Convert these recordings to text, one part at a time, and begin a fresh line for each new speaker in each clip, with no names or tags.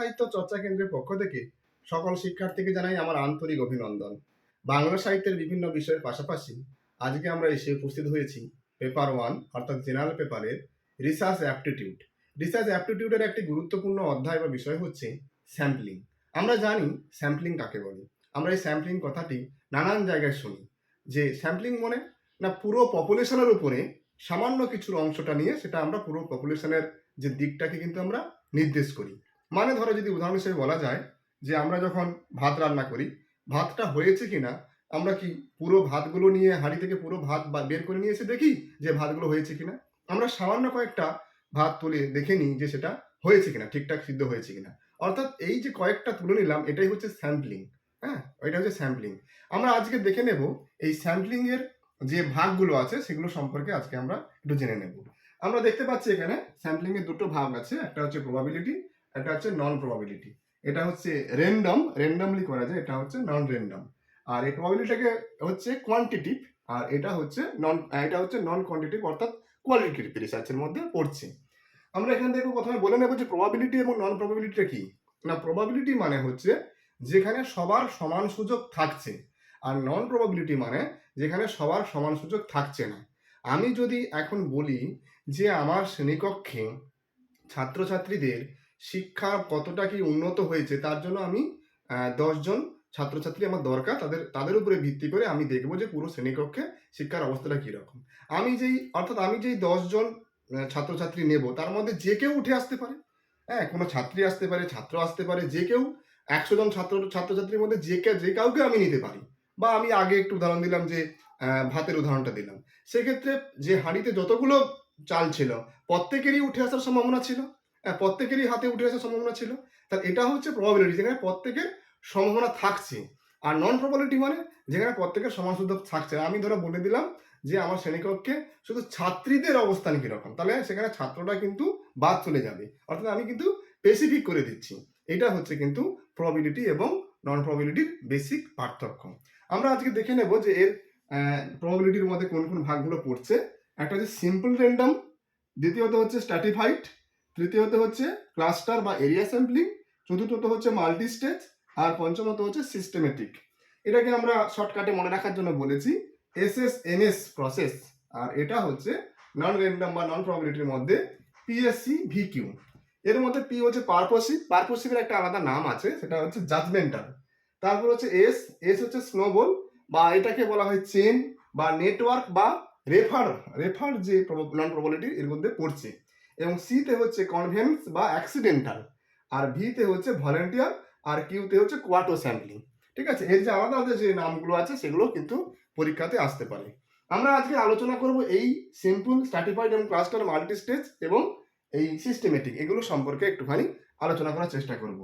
সাহিত্য চর্চা কেন্দ্রের পক্ষ থেকে সকল শিক্ষার্থীকে জানাই আমার আন্তরিক অভিনন্দন। বাংলা সাহিত্যের বিভিন্ন বিষয়ের পাশাপাশি আজকে আমরা এসে উপস্থিত হয়েছি পেপার ওয়ান, অর্থাৎ জেনারেল পেপারের রিসার্চ অ্যাপটিটিউড। রিসার্চ অ্যাপটিটিউডের একটি গুরুত্বপূর্ণ অধ্যায় বা বিষয় হচ্ছে স্যাম্পলিং। আমরা জানি স্যাম্পলিং কাকে বলে। আমরা এই স্যাম্পলিং কথাটি নানান জায়গায় শুনি। যে স্যাম্পলিং মানে না পুরো পপুলেশনের উপরে সামান্য কিছুর অংশটা নিয়ে সেটা আমরা পুরো পপুলেশনের যে দিকটাকে কিন্তু আমরা নির্দেশ করি। মানে ধরো যদি উদাহরণ হিসেবে বলা যায় যে আমরা যখন ভাত রান্না করি, ভাতটা হয়েছে কিনা, আমরা কি পুরো ভাতগুলো নিয়ে হাঁড়ি থেকে পুরো ভাত বের করে নিয়ে এসে দেখি যে ভাতগুলো হয়েছে কিনা? আমরা সামান্য কয়েকটা ভাত তুলে দেখে নিই যে সেটা হয়েছে কিনা, ঠিকঠাক সিদ্ধ হয়েছে কিনা। অর্থাৎ এই যে কয়েকটা তুলে নিলাম, এটাই হচ্ছে স্যাম্পলিং হ্যাঁ? এটা হচ্ছে স্যাম্পলিং। আমরা আজকে দেখে নেব এই স্যাম্পলিং এর যে ভাগগুলো আছে, সেগুলো সম্পর্কে আজকে আমরা একটু জেনে নেব। আমরা দেখতে পাচ্ছি এখানে স্যাম্পলিং এর দুটো ভাগ আছে, একটা হচ্ছে প্রবাবিলিটি একটা হচ্ছে নন প্রবাবিলিটি এটা হচ্ছে র্যান্ডম র্যান্ডমলি করা যায়, এটা হচ্ছে নন র্যান্ডম আর এই প্রবাবিলিটিটাকে হচ্ছে কোয়ান্টিটিভ আর এটা হচ্ছে নন এটা হচ্ছে নন কোয়ান্টিটিভ অর্থাৎ কোয়ালিটিভ রিসার্চের মধ্যে পড়ছে। আমরা এখান থেকে প্রথমে বলে নেব যে প্রবাবিলিটি এবং নন প্রবাবিলিটিটা কি। না প্রবাবিলিটি মানে হচ্ছে যেখানে সবার সমান সুযোগ থাকছে, আর নন প্রবাবিলিটি মানে যেখানে সবার সমান সুযোগ থাকছে না। আমি যদি এখন বলি যে আমার শ্রেণীকক্ষে ছাত্রছাত্রীদের শিক্ষা কতটা কি উন্নত হয়েছে, তার জন্য আমি দশজন ছাত্রছাত্রী আমার দরকার, তাদের তাদের উপরে ভিত্তি করে আমি দেখব যে পুরো শ্রেণীকক্ষে শিক্ষার অবস্থাটা কীরকম। আমি যেই, অর্থাৎ আমি যেই দশজন ছাত্রছাত্রী নেব, তার মধ্যে যে কেউ উঠে আসতে পারে। হ্যাঁ কোনো ছাত্রী আসতে পারে, ছাত্র আসতে পারে, যে কেউ একশো জন ছাত্র, ছাত্রছাত্রীর মধ্যে যে কে, যে কাউকে আমি নিতে পারি। বা আমি আগে একটু উদাহরণ দিলাম যে ভাতের উদাহরণটা দিলাম। সেক্ষেত্রে যে হাঁড়িতে যতগুলো চাল ছিল, প্রত্যেকেরই উঠে আসার সম্ভাবনা ছিল। প্রত্যেকেরই হাতে উঠে আসার সম্ভাবনা ছিল। তাহলে এটা হচ্ছে প্রবাবিলিটি যেখানে প্রত্যেকের সম্ভাবনা থাকছে। আর নন প্রবাবিলিটি মানে যেখানে প্রত্যেকের সমান সুযোগ থাকছে। আমি ধরো বলে দিলাম যে আমার শ্রেণীকক্ষে শুধু ছাত্রীদের অবস্থান কীরকম। তাহলে সেখানে ছাত্রটা কিন্তু বাদ চলে যাবে। অর্থাৎ আমি কিন্তু স্পেসিফিক করে দিচ্ছি। এটা হচ্ছে কিন্তু প্রবাবিলিটি এবং নন প্রবাবিলিটির বেসিক পার্থক্য। আমরা আজকে দেখে নেব যে এর প্রবাবিলিটির মধ্যে কোন কোন ভাগগুলো পড়ছে। একটা হচ্ছে সিম্পল র্যান্ডম দ্বিতীয়ত হচ্ছে স্ট্যাটিফাইড তৃতীয়ত হচ্ছে ক্লাস্টার বা এরিয়া স্যাম্পলিং চতুর্থত হচ্ছে মাল্টি স্টেজ আর পঞ্চমত হচ্ছে সিস্টেমেটিক এটাকে আমরা শর্টকাটে মনে রাখার জন্য বলেছি S S N S process আর এটা হচ্ছে নন র্যান্ডম বা নন প্রবাবিলিটির মধ্যে পিএসসি ভিকিউ এর মধ্যে পি হচ্ছে পারপোসিভ পারপোসিভের একটা আলাদা নাম আছে, সেটা হচ্ছে জাজমেন্টাল তারপর হচ্ছে এস এস হচ্ছে স্নোবল বা এটাকে বলা হয় চেন বা নেটওয়ার্ক বা রেফার রেফার যে নন প্রবাবিলিটি এর মধ্যে পড়ছে। এবং সিতে হচ্ছে কনভেন্স বা অ্যাক্সিডেন্টাল আর ভিতে হচ্ছে ভলেন্টিয়ার আর কিউতে হচ্ছে কোয়াটো স্যাম্পলিং ঠিক আছে? এর যে আলাদা যে নামগুলো আছে, সেগুলো কিন্তু পরীক্ষাতে আসতে পারে। আমরা আজকে আলোচনা করব এই সিম্পল স্ট্যাটিফাইড এবং ক্লাস্টার মাল্টি স্টেজ এবং এই সিস্টেমেটিক এগুলো সম্পর্কে একটুখানি আলোচনা করার চেষ্টা করব।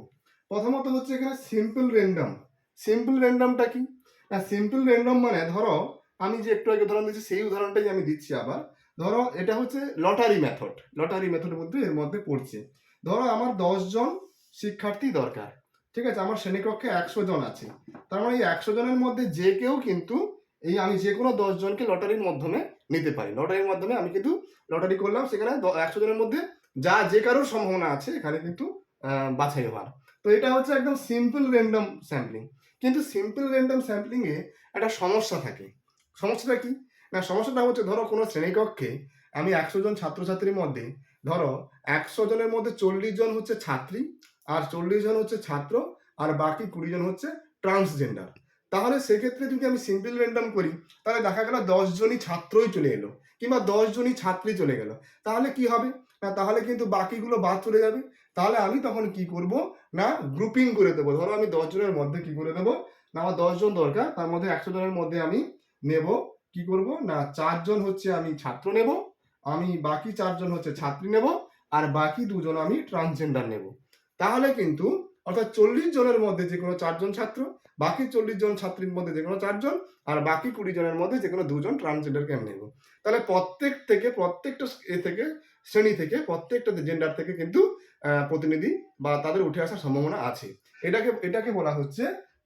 প্রথমত হচ্ছে এখানে সিম্পল র্যান্ডম সিম্পল র্যান্ডমটা কি? না সিম্পল র্যান্ডম মানে ধরো, আমি যে একটু আগে উদাহরণ দিচ্ছি সেই উদাহরণটাই আমি দিচ্ছি আবার। ধরো এটা হচ্ছে লটারি মেথড লটারি মেথডের মধ্যে এর মধ্যে পড়ছে। ধরো আমার জন শিক্ষার্থী দরকার, ঠিক আছে? আমার শ্রেণীকক্ষে একশো জন আছে। তার মানে এই একশো জনের মধ্যে যে কেউ কিন্তু এই আমি যে কোনো দশ জনকে লটারির মাধ্যমে নিতে পারি। লটারির মাধ্যমে আমি কিন্তু লটারি করলাম, সেখানে একশো জনের মধ্যে যা যে কারোর সম্ভাবনা আছে, এখানে কিন্তু বাছাই হওয়ার। তো এটা হচ্ছে একদম সিম্পল র্যান্ডম স্যাম্পলিং কিন্তু সিম্পল র্যান্ডম স্যাম্পলিংয়ে একটা সমস্যা থাকে। সমস্যাটা কি? না সমস্যাটা হচ্ছে, ধরো কোনো শ্রেণীকক্ষে আমি একশো জন ছাত্রছাত্রীর মধ্যে, ধরো একশো জনের মধ্যে চল্লিশ জন হচ্ছে ছাত্রী আর চল্লিশ জন হচ্ছে ছাত্র আর বাকি কুড়ি জন হচ্ছে ট্রান্সজেন্ডার তাহলে সেক্ষেত্রে যদি আমি সিম্পল র্যান্ডম করি, তাহলে দেখা গেল দশ জনই ছাত্রই চলে এলো কিংবা দশ জনই ছাত্রী চলে গেল। তাহলে কি হবে? না, তাহলে কিন্তু বাকিগুলো বাদ চলে যাবে। তাহলে আমি তখন কি করব? না গ্রুপিং করে দেবো। ধরো আমি দশ জনের মধ্যে কি করে দেবো? না, আমার দশ জন দরকার, তার মধ্যে একশো জনের মধ্যে আমি নেব কি করব? না, চারজন হচ্ছে আমি ছাত্র নেব, আমি বাকি চারজন হচ্ছে ছাত্রী নেব, আর বাকি দুজন আমি ট্রান্সজেন্ডার নেব। তাহলে কিন্তু, অর্থাৎ চল্লিশ জনের মধ্যে যে কোনো চারজন ছাত্র, বাকি চল্লিশ জন ছাত্রীর মধ্যে যে কোনো চারজন, আর বাকি কুড়ি জনের মধ্যে যে কোনো দুজন ট্রান্সজেন্ডারকে আমি নেব? তাহলে প্রত্যেক থেকে, প্রত্যেকটা এ থেকে, শ্রেণি থেকে, প্রত্যেকটা জেন্ডার থেকে কিন্তু প্রতিনিধি বা তাদের উঠে আসার সম্ভাবনা আছে। এটাকে এটাকে বলা হচ্ছে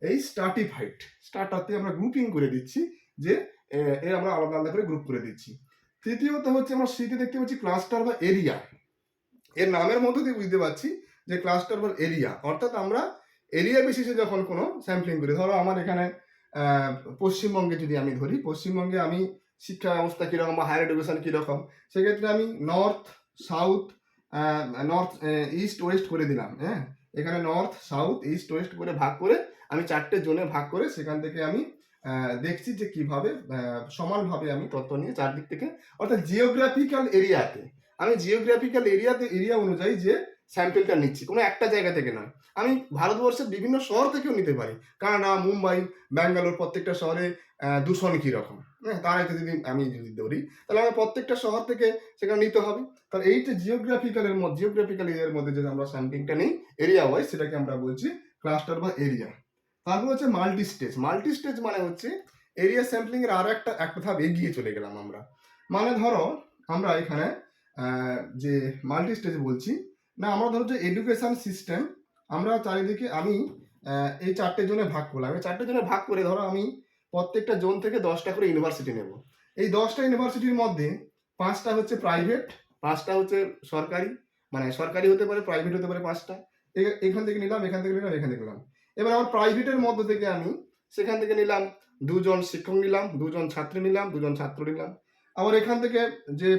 এই স্টার্টিফাইড স্টার্টারতে আমরা গ্রুপিং করে দিচ্ছি যে এর আমরা আলাদা আলাদা করে গ্রুপ করে দিচ্ছি। তৃতীয়ত হচ্ছে আমরা সিতে দেখতে পাচ্ছি ক্লাস্টার বা এরিয়া এর নামের মধ্যে দিয়ে বুঝতে পারছি যে ক্লাস্টার বা এরিয়া অর্থাৎ আমরা এরিয়া বেসিসে যখন কোনো স্যাম্পলিং করি, ধরো আমার এখানে পশ্চিমবঙ্গে যদি আমি ধরি, পশ্চিমবঙ্গে আমি শিক্ষা ব্যবস্থা কীরকম বা হায়ার এডুকেশন কীরকম, সেক্ষেত্রে আমি north south north east west করে দিলাম হ্যাঁ? এখানে নর্থ সাউথ ইস্ট ওয়েস্ট করে ভাগ করে আমি চারটে জোনে ভাগ করে সেখান থেকে আমি দেখছি যে কীভাবে সমানভাবে আমি তথ্য নিয়ে চারদিক থেকে, অর্থাৎ জিওগ্রাফিক্যাল এরিয়াতে আমি জিওগ্রাফিক্যাল এরিয়াতে এরিয়া অনুযায়ী যে স্যাম্পেলটা নিচ্ছি, কোনো একটা জায়গা থেকে নয়। আমি ভারতবর্ষের বিভিন্ন শহর থেকেও নিতে পারি। কানাডা, মুম্বাই, ব্যাঙ্গালোর, প্রত্যেকটা শহরে দূষণ কীরকম হ্যাঁ তার যদি আমি যদি ধরি, তাহলে আমার প্রত্যেকটা শহর থেকে সেখানে নিতে হবে। তাহলে এই যে জিওগ্রাফিক্যালের মধ্যে জিওগ্রাফিক্যাল এরিয়ার মধ্যে যে আমরা স্যাম্পলিংটা নিই এরিয়া ওয়াইজ সেটাকে আমরা বলছি ক্লাস্টার বা এরিয়া তারপর হচ্ছে মাল্টি স্টেজ মাল্টি স্টেজ মানে হচ্ছে এরিয়া স্যাম্পলিং এর আরও একটা একটা ধাপ এগিয়ে চলে গেলাম আমরা। মানে ধরো, আমরা এখানে যে মাল্টি স্টেজ বলছি, না, আমরা ধরো যে এডুকেশন সিস্টেম আমরা চারিদিকে আমি এই চারটে জোনে ভাগ করলাম। এই চারটে জোনে ভাগ করে ধরো আমি প্রত্যেকটা জোন থেকে দশটা করে ইউনিভার্সিটি নেব। এই দশটা ইউনিভার্সিটির মধ্যে পাঁচটা হচ্ছে প্রাইভেট পাঁচটা হচ্ছে সরকারি। মানে সরকারি হতে পারে প্রাইভেট হতে পারে পাঁচটা। এখান থেকে নিলাম, এখান থেকে নিলাম, এখান থেকে নিলাম। এবার আমার প্রাইভেটের মধ্য থেকে আমি সেখান থেকে নিলাম দুজন শিক্ষক নিলাম, দুজন ছাত্রী নিলাম, দুজন ছাত্র নিলাম। আবার এখান থেকে যে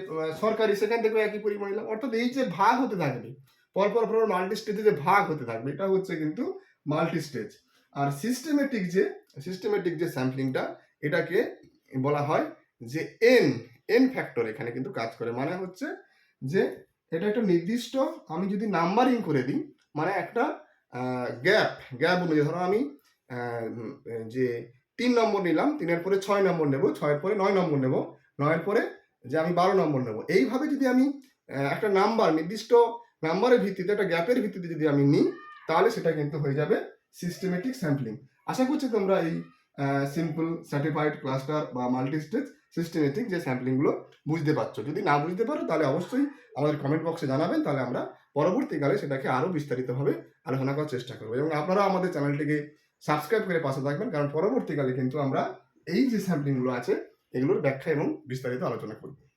সরকারি সেখান থেকে একই পরিমাণ নিলাম। অর্থাৎ এই যে ভাগ হতে থাকবে, পরপর পর মাল্টি স্টেজে যে ভাগ হতে থাকবে, এটা হচ্ছে কিন্তু মাল্টি স্টেজ আর সিস্টেমেটিক যে সিস্টেমেটিক যে স্যাম্পলিংটা এটাকে বলা হয় যে এন এন ফ্যাক্টর এখানে কিন্তু কাজ করে। মানে হচ্ছে যে, এটা একটা নির্দিষ্ট, আমি যদি নাম্বারিং করে দিই মানে একটা গ্যাপ গ্যাপ অনুযায়ী ধরো আমি যে তিন নম্বর নিলাম, তিনের পরে ছয় নম্বর নেব, ছয়ের পরে নয় নম্বর নেব, নয়ের পরে যে আমি বারো নম্বর নেব। এইভাবে যদি আমি একটা নাম্বার নির্দিষ্ট নাম্বারের ভিত্তিতে, একটা গ্যাপের ভিত্তিতে যদি আমি নিই, তাহলে সেটা কিন্তু হয়ে যাবে সিস্টেমেটিক স্যাম্পলিং আশা করছি তোমরা এই সিম্পল সার্টিফাইড ক্লাস্টার বা মাল্টি স্টেজ সিস্টেমেটিক যে স্যাম্পলিংগুলো বুঝতে পারছ। যদি না বুঝতে পারো, তাহলে অবশ্যই আমাদের কমেন্ট বক্সে জানাবেন, তাহলে আমরা পরবর্তীকালে সেটাকে আরও বিস্তারিতভাবে আলোচনা করার চেষ্টা করব। এবং আপনারা আমাদের চ্যানেলটিকে সাবস্ক্রাইব করে পাশে থাকবেন, কারণ পরবর্তীকালে কিন্তু আমরা এই যে স্যাম্পলিংগুলো আছে, এগুলোর ব্যাখ্যা এবং বিস্তারিত আলোচনা করব।